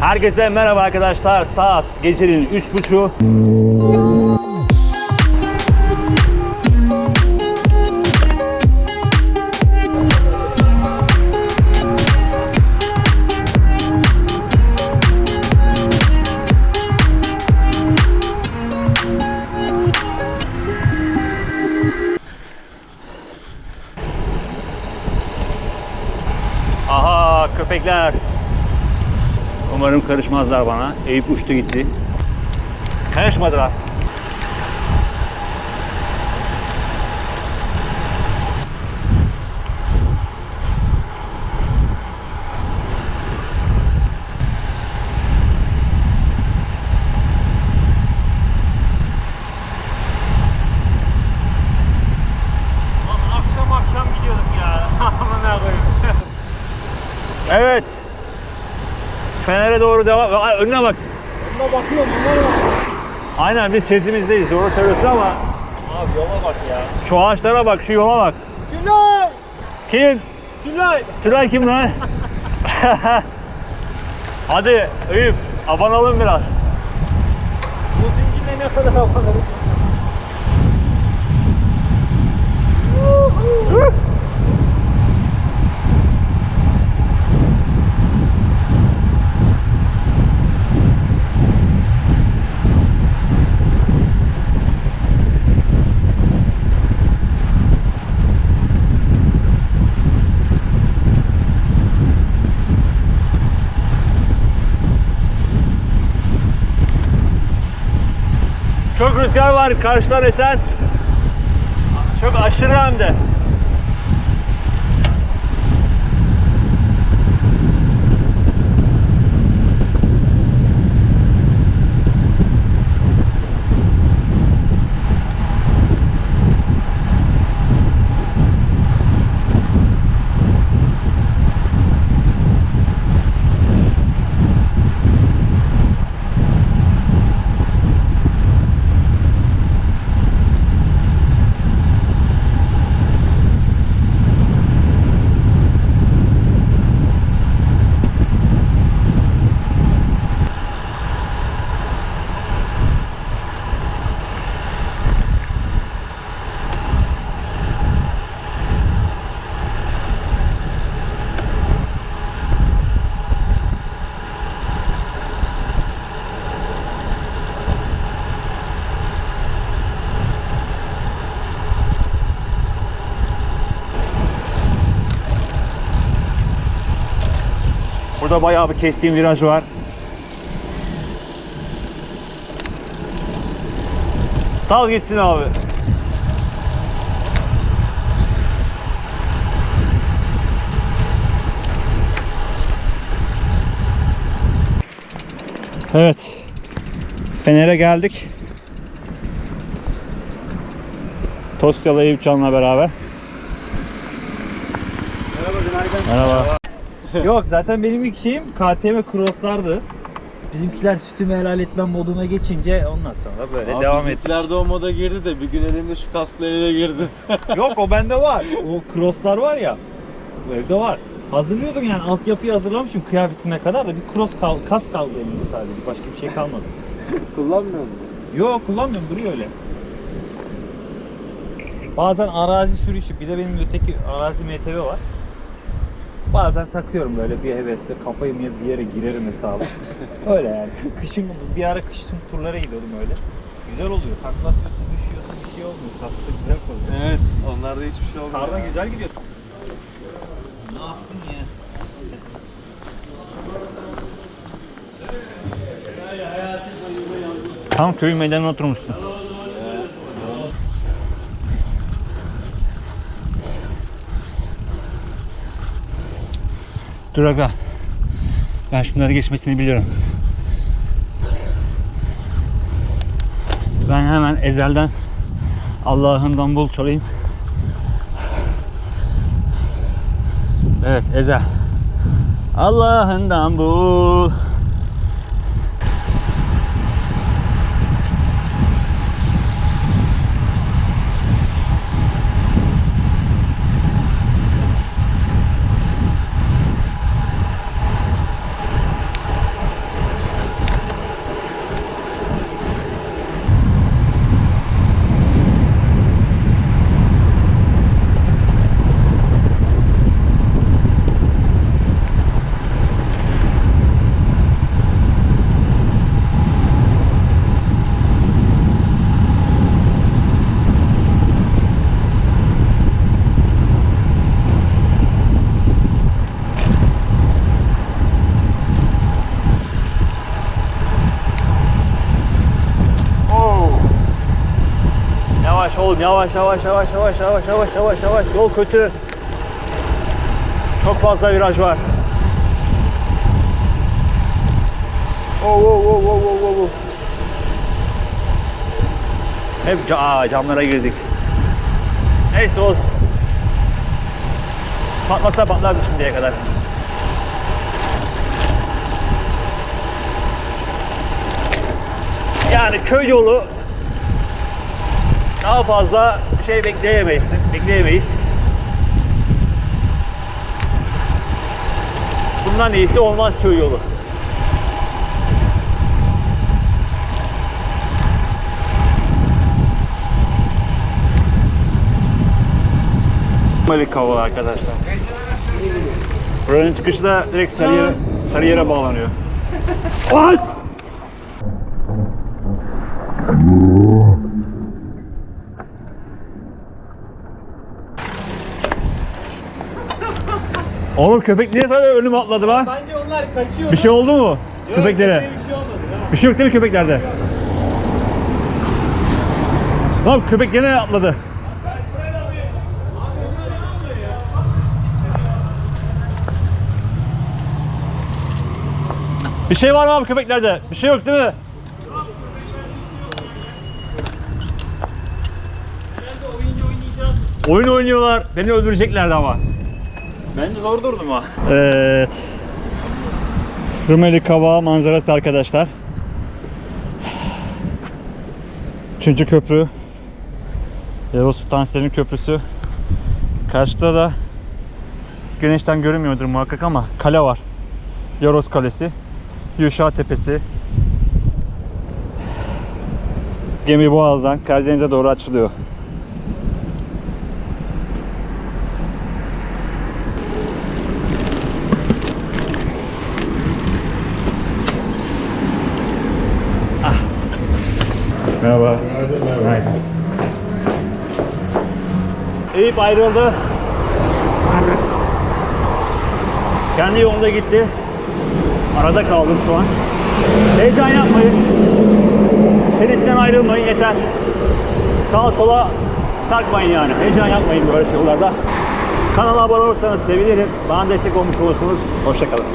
Herkese merhaba arkadaşlar. Saat gecenin 3.30. Aha köpekler. Umarım karışmazlar bana. Eyüp uçtu gitti. Karışmadılar. Fener'e doğru devam. Aa, Önüne bak. Önüne bakıyorum bunlar var. Aynen biz şeridimizdeyiz. Doğru söylüyorsun ama Abi yola bak ya. şu ağaçlara bak, şu yola bak. Tülay! Kim? Tülay! Tülay kim lan? Hadi Eyüp, abanalım biraz. Bu zincirle ne kadar havalı. Çok rüzgar var karşıdan esen. Çok aşırı hem de. Burada bayağı bir keskin viraj var. Sal gitsin abi. Evet. Fener'e geldik. Tosyalı Eyüp Can'la beraber. Merhaba günaydın. Merhaba. Yok zaten benim ilk şeyim KTM Cross'lardı. Bizimkiler sütümü helal etmem moduna geçince ondan sonra böyle Abi devam bizimkiler ettik. de o moda girdi de bir gün elimde şu kaskla eve girdi. Yok o bende var. O Cross'lar var ya. Evde var. Hazırlıyordum yani altyapıyı hazırlamışım kıyafetine kadar da bir cross kal kas kaldı elimde sadece. Başka bir şey kalmadı. Kullanmıyor musun? Yok kullanmıyorum duruyor öyle. Bazen arazi sürüşü bir de benim öteki arazi MTV var. Bazen takıyorum böyle bir hevesle kafayı mı bir yere girerim hesabı. öyle yani. Kışın bir ara kışın turlara gidiyordum öyle. Güzel oluyor. Taklatıyorsun, düşüyorsun, bir şey olmuyor. Tatlı güzel oluyor. Evet, onlarda hiçbir şey olmuyor. Karda güzel gidiyor. Ne yaptın ya? Tam köy meydanına oturmuşsun. Dur aga. Ben şunları geçmesini biliyorum. Ben hemen ezelden Allah'ından bul çalayım. Evet ezel. Allah'ından bul. Oğlum yavaş yavaş yavaş yavaş yavaş yavaş yavaş yavaş yol kötü. Çok fazla viraj var. Oh, oh, oh, oh, oh, oh, oh. Hep aa, camlara girdik. Neyse olsun. Patlasa patlardı şimdiye kadar. Yani köy yolu daha fazla şey bekleyemeyiz. Bekleyemeyiz. Bundan iyisi olmaz köy yolu. Malik hava arkadaşlar. Buranın çıkışı da direkt Sarıyer'e Sarıyer'e bağlanıyor. What? Oğlum köpek niye sana önüme atladı lan? Bence onlar kaçıyor. Bir şey oldu mu? Köpeklere. Bir şey olmadı. ya. Bir şey yok değil mi köpeklerde? Lan köpek gene atladı. Bir şey var mı abi köpeklerde? Bir şey yok değil mi? Oyun oynuyorlar. Beni öldüreceklerdi ama. Ben de zor durdum ha. Evet. Rumeli Kava manzarası arkadaşlar. Üçüncü köprü. Yavuz Sultan Selim Köprüsü. Karşıda da güneşten görünmüyordur muhakkak ama kale var. Yaros Kalesi. Yuşa Tepesi. Gemi Boğaz'dan Karadeniz'e doğru açılıyor. Merhaba. Merhaba. Eyüp ayrıldı. Kendi yolunda gitti. Arada kaldım şu an. Heyecan yapmayın. Şeritten ayrılmayın yeter. Sağ sola sarkmayın yani. Heyecan yapmayın böyle yollarda. Kanala abone olursanız sevinirim. Bana destek olmuş olursunuz. Hoşçakalın.